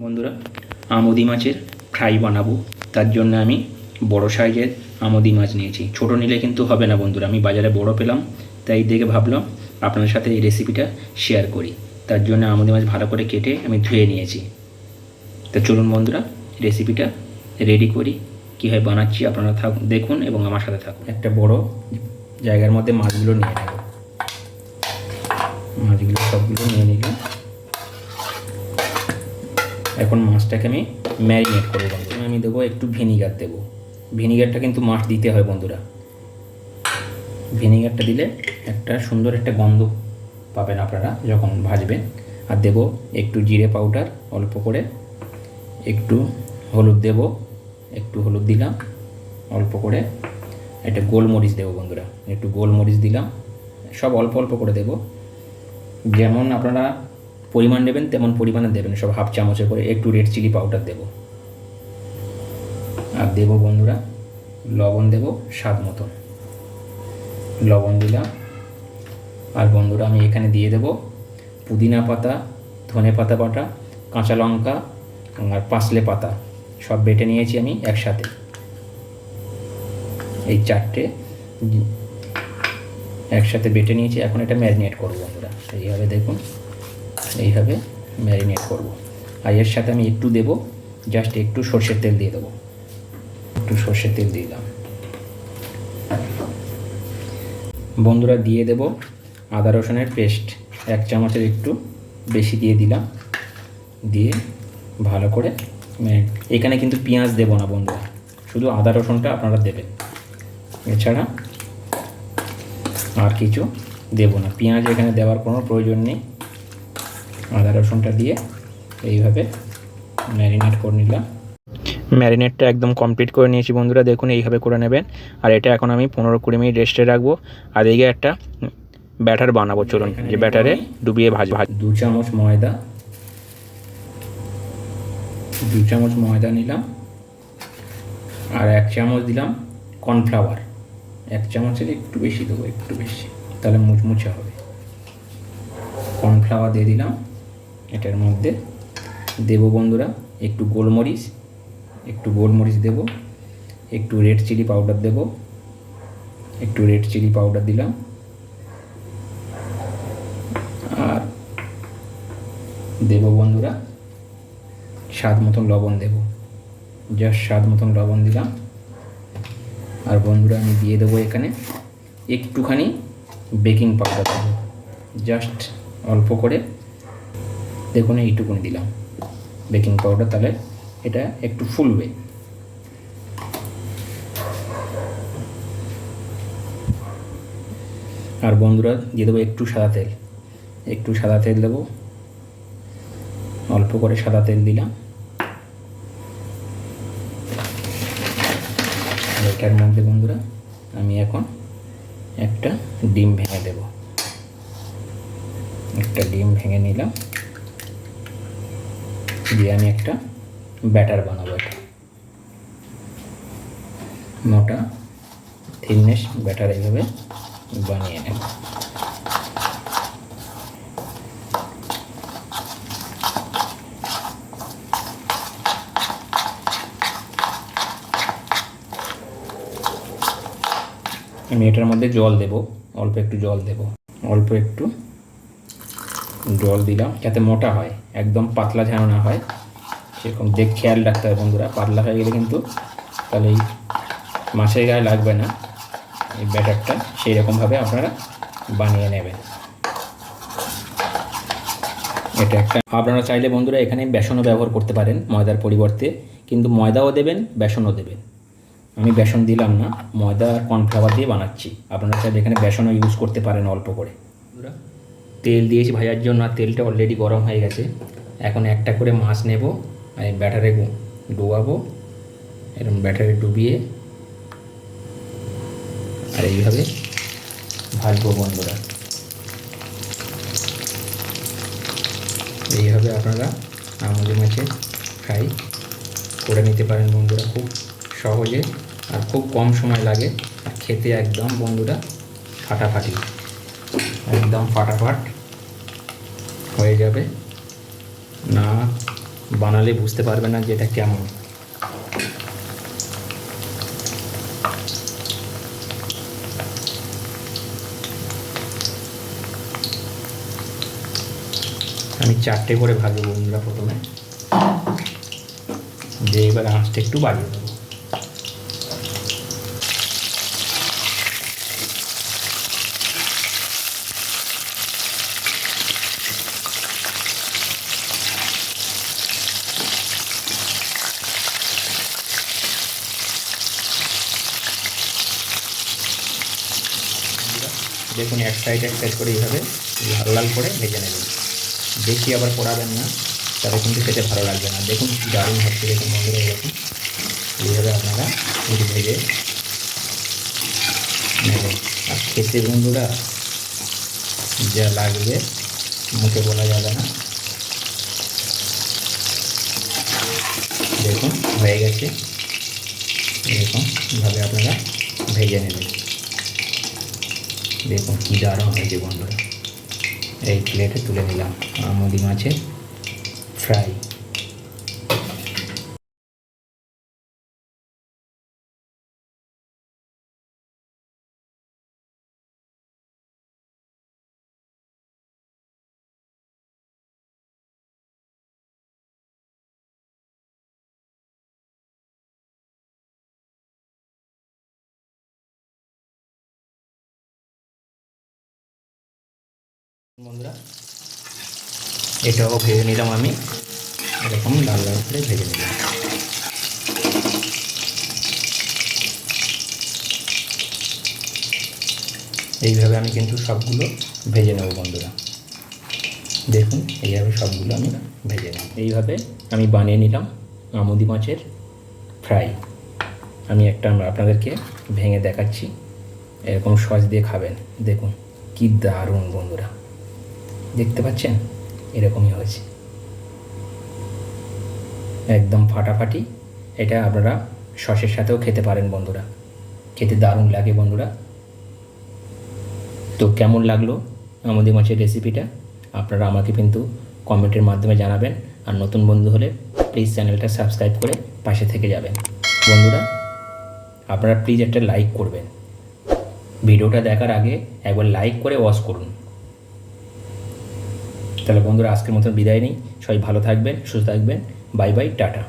বন্ধুরা, আমুদি মাছের ফ্রাই বানাবো। তার জন্য আমি বড় সাইজের আমুদি মাছ নিয়েছি। ছোট নিলে কিন্তু হবে না বন্ধুরা, আমি বাজারে বড় পেলাম, তাই দেখে ভাবলাম আপনাদের সাথে এই রেসিপিটা শেয়ার করি। তার জন্য আমুদি মাছ ভালো করে কেটে আমি ধুয়ে নিয়েছি। তা চলুন বন্ধুরা রেসিপিটা রেডি করি। কীভাবে বানাচ্ছি আপনারা থাক দেখুন এবং আমার সাথে থাকুন। একটা বড় জায়গার মধ্যে মাছগুলো নিয়ে নেব। মাছগুলো সবগুলো নিয়ে নিলাম। এখন মাছটাকে আমি ম্যারিনেট করব বন্ধুরা আমি দেবো একটু ভিনিগার দেবো। ভিনিগারটা কিন্তু মাছ দিতে হয় বন্ধুরা। ভিনিগারটা দিলে একটা সুন্দর একটা গন্ধ পাবেন আপনারা যখন ভাজবেন। আর দেব একটু জিরে পাউডার অল্প করে একটু হলুদ দেব, একটু হলুদ দিলাম, অল্প করে একটা গোলমরিচ দেবো বন্ধুরা। একটু গোলমরিচ দিলাম, সব অল্প অল্প করে দেবো। যেমন আপনারা পরিমাণ নেবেন, তেমন পরিমাণে দেবেন। সব হাফ চামচে করে একটু রেড চিলি পাউডার দেব। আর দেব বন্ধুরা, লবণ দেব স্বাদ মতো লবণ দিলাম। আর বন্ধুরা, আমি এখানে দিয়ে দেব পুদিনা পাতা, ধনে পাতা বাটা, কাঁচা লঙ্কা, আর পাঁচলে পাতা। সব বেটে নিয়েছি আমি একসাথে। এই চারটে একসাথে বেটে নিয়েছি। এখন এটা ম্যারিনেট করব বন্ধুরা। এইভাবে দেখুন। এইভাবে ম্যারিনেট করব। আর এর সাথে আমি একটু দেব জাস্ট একটু সর্ষের তেল দিয়ে দেবো। একটু সর্ষের তেল দিলাম। বন্ধুরা, দিয়ে দেব আদা রসুনের পেস্ট। এক চামচের একটু বেশি দিয়ে দিলাম। দিয়ে ভালো করে এখানে কিন্তু পেঁয়াজ দেবো না বন্ধুরা, শুধু আদা রসুনটা আপনারা দেবেন। এছাড়া আর কিছু দেবো না। পেঁয়াজ এখানে দেওয়ার কোনো প্রয়োজন নেই। আদা রসুনটা দিয়ে এইভাবে ম্যারিনেট করে নিলাম। ম্যারিনেটটা একদম কমপ্লিট করে নিয়েছি বন্ধুরা দেখুন এইভাবে করে নেবেন। আর এটা এখন আমি পনেরো কুড়ি মিনিট রেস্টে রাখব। আর এদিকে একটা ব্যাটার বানাবো চলুন। যে ব্যাটারে ডুবিয়ে ভাজ ভাজ দু চামচ ময়দা দু চামচ ময়দা নিলাম। আর এক চামচ দিলাম কর্নফ্লাওয়ার এক চামচের একটু বেশি দেবো একটু বেশি। তাহলে মুচমুচে হবে। কর্নফ্লাওয়ার দিয়ে দিলাম। এটার মধ্যে দেব বন্ধুরা, একটু গোলমরিচ একটু গোলমরিচ দেব, একটু রেড চিলি পাউডার দেব, একটু রেড চিলি পাউডার দিলাম। আর দেব বন্ধুরা, স্বাদ মতন লবণ দেব। জাস্ট স্বাদ মতন লবণ দিলাম। আর বন্ধুরা, আমি দিয়ে দেবো এখানে একটুখানি বেকিং পাউডার দেবো। জাস্ট অল্প করে দেখুন, এইটুকুনি দিলাম। বেকিং পাউডার তাহলে এটা একটু ফুলবে। আর বন্ধুরা, দিয়ে দেবো একটু সাদা তেল। একটু সাদা তেল দেবো। অল্প করে সাদা তেল দিলাম। এটার মধ্যে বন্ধুরা, আমি এখন একটা ডিম ভেঙে দেব। একটা ডিম ভেঙে নিলাম। দিয়ে আমি একটা ব্যাটার বানাবো এটা। মোটা থিকনেস ব্যাটার এইভাবে বানিয়ে নেব। আমি এটার মধ্যে জল দেব, অল্প একটু জল দেব, অল্প একটু জল দিলাম, যাতে মোটা হয়, একদম পাতলা যেন না হয়। সেরকম দেখ, খেয়াল রাখতে হবে বন্ধুরা, পাতলা হয়ে গেলে কিন্তু তাহলে এই মাছের গায়ে লাগবে না। এই ব্যাটারটা সেই রকমভাবে আপনারা বানিয়ে নেবেন। এটা একটা, আপনারা চাইলে বন্ধুরা এখানে বেসনও ব্যবহার করতে পারেন ময়দার পরিবর্তে, কিন্তু ময়দাও দেবেন, বেসনও দেবেন। আমি বেসন দিলাম না, ময়দা আর কর্নফ্লাওয়ার দিয়ে বানাচ্ছি। আপনারা চাইলে এখানে বেসনও ইউজ করতে পারেন অল্প করে। তেল দিয়েছি ভাজার জন্য আর তেলটা অলরেডি গরম হয়ে গেছে। এখন একটা করে মাছ নেব আর এই ব্যাটারে ডুবাবো এরকম ব্যাটারে ডুবিয়ে। আর এইভাবে ভাজবো বন্ধুরা। এইভাবে আপনারা আমাদের মাছে ফ্রাই করে নিতে পারেন বন্ধুরা, খুব সহজে আর খুব কম সময় লাগে। আর খেতে একদম বন্ধুরা ফাটাফাটি, একদম ফাটাফাট। হয়ে যাবে। না বানালে বুঝতে পারবে না যে এটা কেমন। আমি চারটে করে ভাজবো বন্ধুরা প্রথমে। দিয়ে এবার আঁচটা একটু বাড়িয়ে দেবো। দেখুন, এক সাইড এক সাইড করে এইভাবে লাল লাল করে ভেজে নেবেন। বেশি আবার পোড়াবেন না, তাহলে কিন্তু খেতে ভালো লাগবে না। দেখুন কি দারুণ হচ্ছে দেখুন, বন্ধুরা, এরকম। এইভাবে আপনারা একটু ভেজে নেবেন। আর খেতে বন্ধুরা, যা লাগবে, মুখে বলা যাবে না। দেখুন, হয়ে গেছে। এরকম ভাবে আপনারা ভেজে নেবেন। দেখুন কী দারুণ হয়েছে বন্ধুরা এই প্লেটে তুলে নিলাম। আমুদি মাছের ফ্রাই। বন্ধুরা, এটাও ভেজে নিলাম আমি। এরকম লাল লাল করে ভেজে নিলাম। এইভাবে আমি কিন্তু সবগুলো ভেজে নেব বন্ধুরা। দেখুন, এইভাবে সবগুলো আমি ভেজে নেব। এইভাবে আমি বানিয়ে নিলাম আমুদি মাছের ফ্রাই। আমি একটা আপনাদেরকে ভেঙে দেখাচ্ছি। এরকম সস দিয়ে খাবেন। দেখুন, কি দারুণ বন্ধুরা। দেখতে পাচ্ছেন? এরকমই হয়েছে। একদম ফাটাফাটি। এটা আপনারা সসের সাথেও খেতে পারেন বন্ধুরা। খেতে দারুণ লাগে বন্ধুরা। তো কেমন লাগল আমাদের মাছের রেসিপিটা? আপনারা আমাকে কিন্তু কমেন্টের মাধ্যমে জানাবেন। আর নতুন বন্ধু হলে প্লিজ চ্যানেলটা সাবস্ক্রাইব করে পাশে থেকে যাবেন। বন্ধুরা, আপনারা প্লিজ একটা লাইক করবেন। ভিডিওটা দেখার আগে একবার লাইক করে ওয়াচ করুন। তাহলে বন্ধুরা আজকের মতন বিদায় নেই। সবাই ভালো থাকবেন সুস্থ থাকবেন। Bye bye tata.